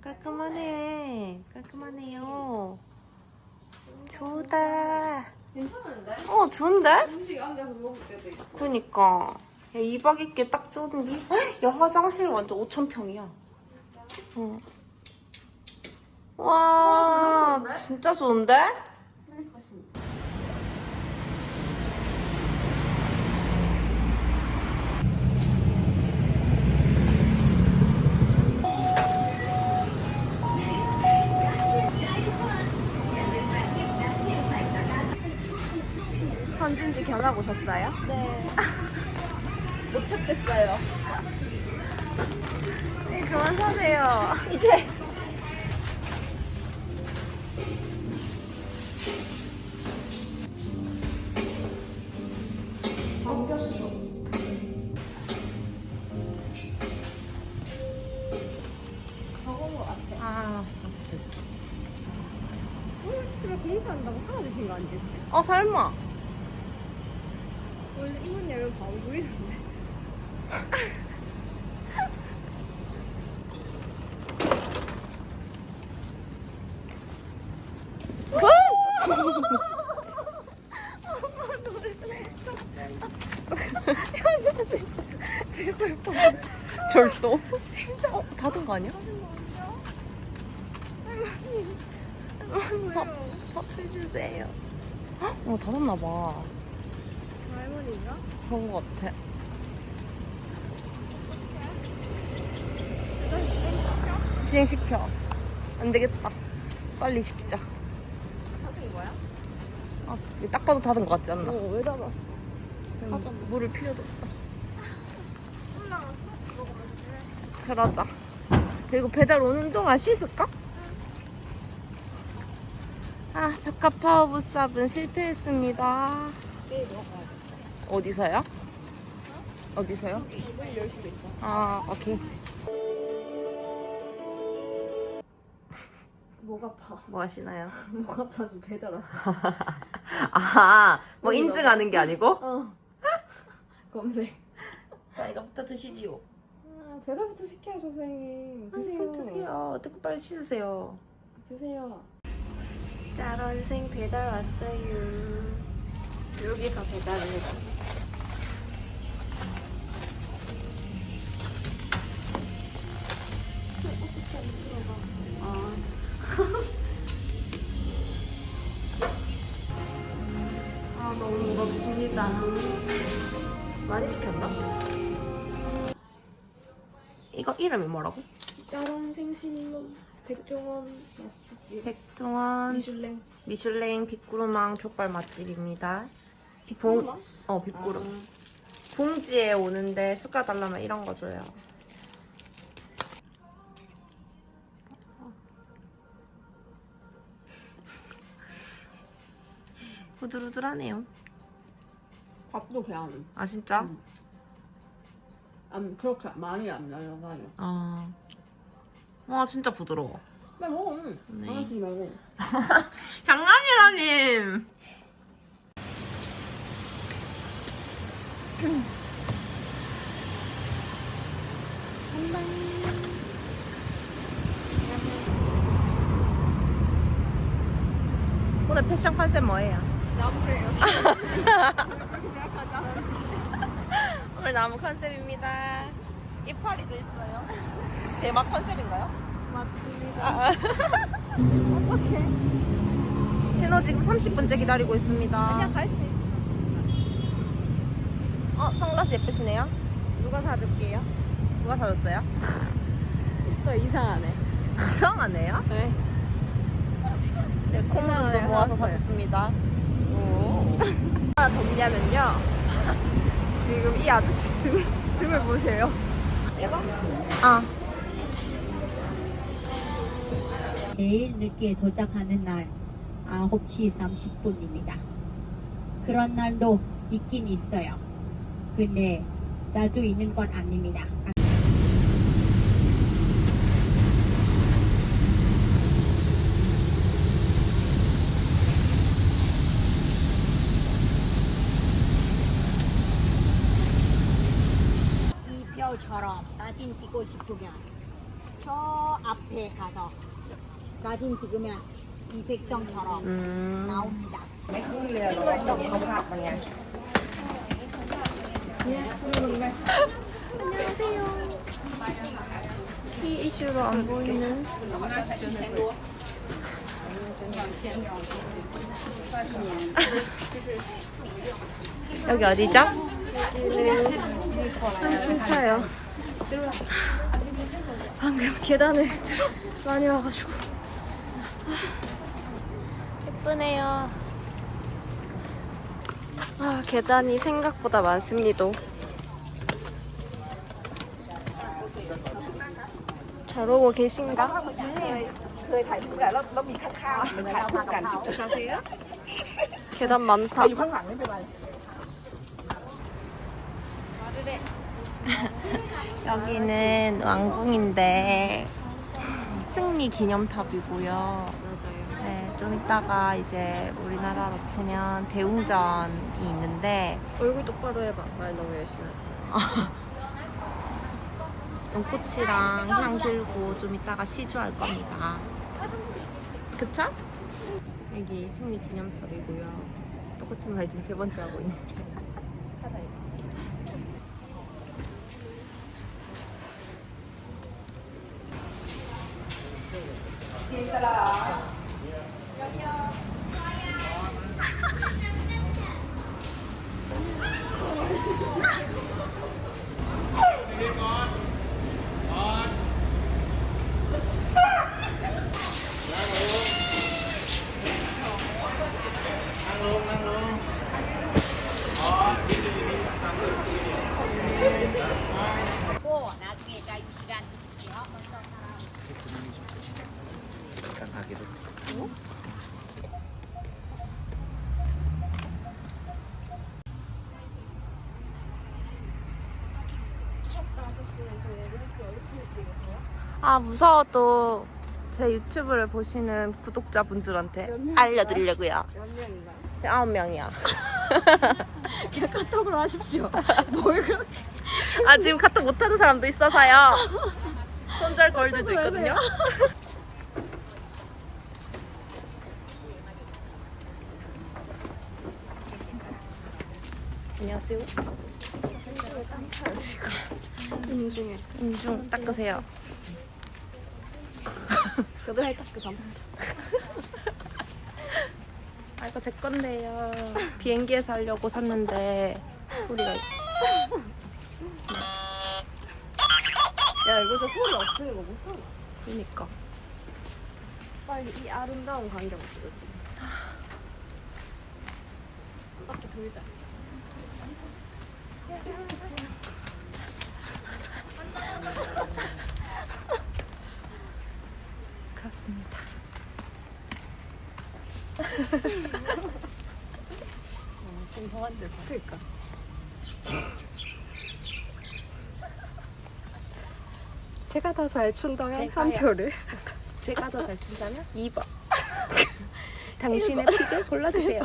깔끔하네. 깔끔하네요. 좋다. 괜찮은데? 어, 좋은데? 음식 앉아서 먹을 때도 있어. 그니까. 야, 2박 있게 딱 좋은데? 헉, 야, 화장실 완전 5,000평이야. 어. 와, 좋은데? 진짜 좋은데? 견학 오셨어요? 네. 못 찾겠어요. 네, 그만 사세요. 이제. 적은 것 같아. 아, 홀스를 공사한다고 사라지신 거 아니겠지? 어, 설마. 원래 이문 열면 바로 보이는데. 봐. 절도? 어, 닫은 거 아니야? 밥, 밥 해주세요. 어, 닫았나 봐. 할머니인가? 그런 거 같아. 시행시켜. 안 되겠다. 빨리 시키자. 사준 거야? 아, 이거 딱 봐도 닫은 거 같지 않나? 어, 왜 닫아? 하자. 물을 필요도 없다. 그러자. 그리고 배달 오는 동안 씻을까? 아, 백화파워 부삽은 실패했습니다. 내일 먹어야겠다. 어디서요? 어디서요? 이번 열 수도 있어. 아, 오케이. 목 아파. 뭐 하시나요? 목 아파서 배달 안 해. 아, 뭐? 인증하는 게 아니고? 어. 검색. 자, 이거부터 드시지요. 아, 배달부터 시켜요, 선생님. 드세요. 드세요. 드세요. 듣고 빨리 씻으세요. 드세요. 짜런생 배달 왔어요. 여기서 배달을 해줘. 짠 많이 시켰나? 이거 이름이 뭐라고? 짜란 생신로 백종원 맛집 백종원 미슐랭 미슐랭 빅구르망 족발 맛집입니다 빅구르망? 어 빅구르 아. 봉지에 오는데 숟가 달라면 이런 거 줘요 부들부들하네요 밥도 그냥 아 진짜? 음. 안 그렇게 많이 안 날아가요. 아. 와 진짜 부드러워. 빨리 먹어. 네. 하나씩 말고. 장난이라님. 오늘 패션 컨셉 뭐예요? 나무래요. 오늘 나무 컨셉입니다. 이파리도 있어요. 대박 컨셉인가요? 맞습니다. 아, 어떡해. 신호 지금 30분째 기다리고 있습니다. 아니야, 갈수 있어. 어, 선글라스 예쁘시네요. 누가 사줄게요? 누가 사줬어요? 있어, 이상하네. 이상하네요. 네. 네, 콩분도 이상하네요. 모아서. 사줬습니다. 오. 하나 덥냐면요. 지금 이 아저씨 등, 등을 보세요. 아, 내일 늦게 도착하는 날 9시 30분입니다. 그런 날도 있긴 있어요. 근데 자주 있는 건 아닙니다. 이 뼈처럼 사진 찍고 싶으면 저 앞에 가서 사진 찍으면 이 백정처럼 음. 나옵니다. 이 이슈로 안 보이는. 여기 어디죠? 아, 진짜요. 방금 계단을 많이 와가지고. 예쁘네요. 아, 계단이 생각보다 많습니다. 잘 오고 계신가? 계단 많다. 여기는 왕궁인데 승리 기념탑이고요. 맞아요. 네, 좀 이따가 이제 우리나라로 치면 대웅전이 있는데 얼굴 똑바로 해봐. 말 너무 열심히 하지. 연꽃이랑 향 들고 좀 이따가 시주할 겁니다. 그쵸? 여기 승리 기념탑이고요. 똑같은 말 좀 세 번째 하고 있는데. 아 무서워도 제 유튜브를 보시는 구독자분들한테 알려드리려고요. 몇 명인가요? 제 아홉 명이요. 그냥 카톡으로 하십시오. 뭘 그렇게. 아 지금 카톡 못하는 사람도 있어서요. 손절 걸들도 왜 있거든요. 안녕하세요. 지금 인중에. 인중 닦으세요. 겨드랑이 닦그 삼. 아 이거 제 건데요. 비행기에서 하려고 샀는데 소리가 야, 이거 진짜 소리 없으면 뭐 못하나? 그러니까. 빨리 이 아름다운 광경 보여줘. 한 바퀴 돌자. 그렇습니다. 신성한 데서. 그니까. 제가 더 잘 춘다면 한 제가요. 표를. 제가 더 잘 춘다면 2번. 당신의 픽을 골라주세요.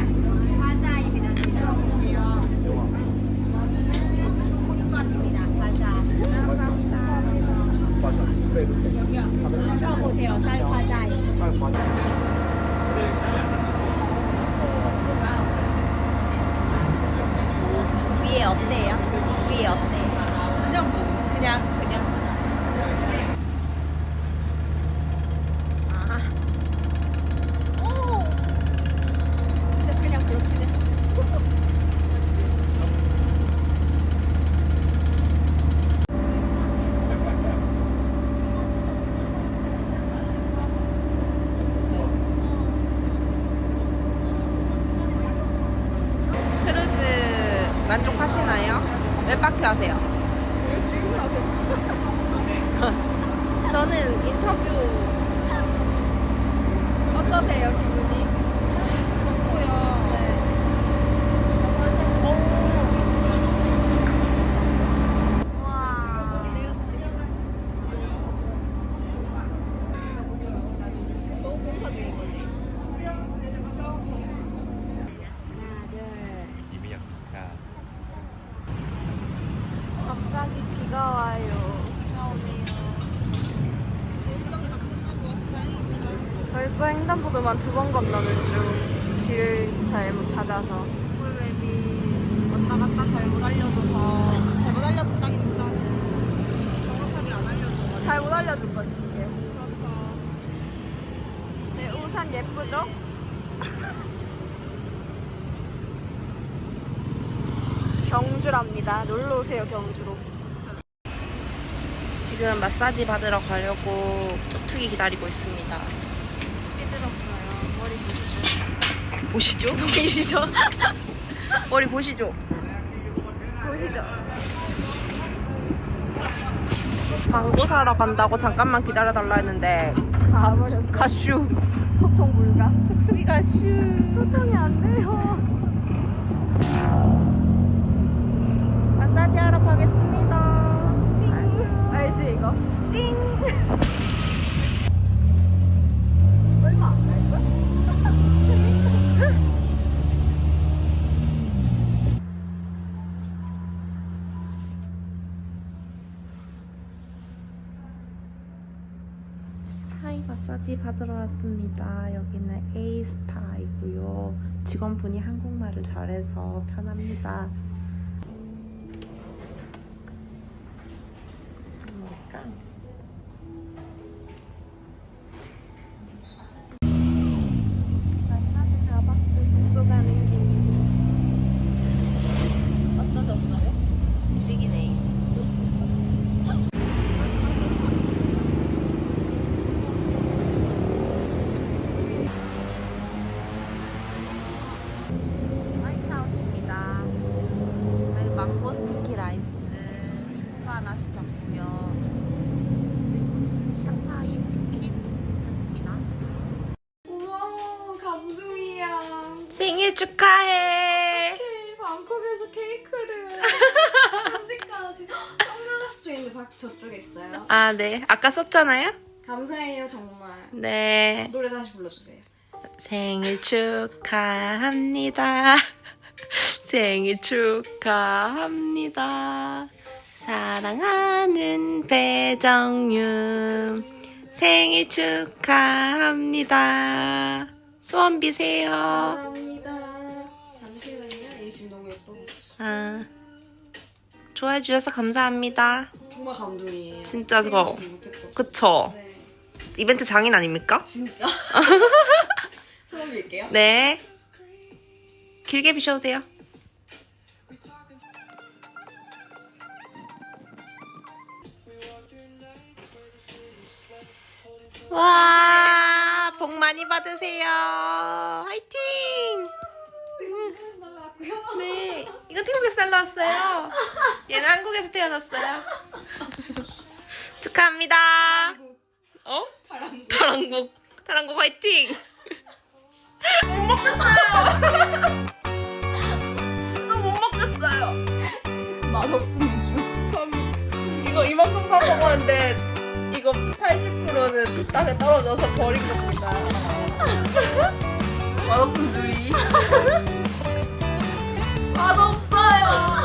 과자입니다. 드셔보세요. 콩밥입니다. 과자. 여기요. 드셔보세요. 쌀 과자입니다. 위에 어 때요? 위에 어때? 그냥 뭐 그냥 그냥 아, 진짜 그냥 그렇게 돼. 크루즈 만족하시나요? 몇 바퀴 하세요? 저는 인터뷰 어떠세요, 기분이? 이미야. 자. 갑자기 비가 와요. 벌써 횡단보도만 두 번 건너는 중. 길 잘못 찾아서. 꿀맵이 왔다 갔다 잘못 알려줘서 잘못 알려줬다기보다 정확하게 안 알려줘가지고 잘못 알려줄 거지, 이게. 제 우산 예쁘죠? 경주랍니다. 놀러 오세요, 경주로. 지금 마사지 받으러 가려고 툭툭이 기다리고 있습니다. 찌들었어요. 머리 보시죠? 보시죠. 보이시죠? 머리 보시죠? 보시죠. 광고 사러 간다고 잠깐만 기다려달라 했는데 다 버렸어. 가슈 소통 불가. 툭툭이 가슈 소통이 안 돼요. 마사지 하러 가겠습니다. 알지, 이거? 띵! 얼마 안 갈걸? 하이 마사지 받으러 왔습니다. 여기는 A스타이고요. 직원분이 한국말을 잘해서 편합니다. 밖 저쪽에 있어요. 아, 네. 아까 썼잖아요? 감사해요, 정말. 네. 노래 다시 불러주세요. 생일 축하합니다. 생일 축하합니다. 사랑하는 배정윤. 생일 축하합니다. 소원 비세요. 감사합니다. 잠시만요. 이게 지금 너무 예뻐. 아, 좋아해 주셔서 감사합니다. 정말 감동이에요. 진짜 저거. 생각지도 못했죠. 그쵸? 네. 이벤트 장인 아닙니까? 진짜. 소원 빌게요. 네. 길게 비셔도 돼요. 와, 복 많이 받으세요. 화이팅! 네, 이거 태국에서 날라왔어요. 얘는 한국에서 태어났어요. 축하합니다. 어? 파랑국. 파랑국 화이팅! 맛없으면 주. 이거 이만큼 파 먹었는데 이거 80%는 싸게 떨어져서 버린 겁니다. 맛없음 주의. 맛없어요.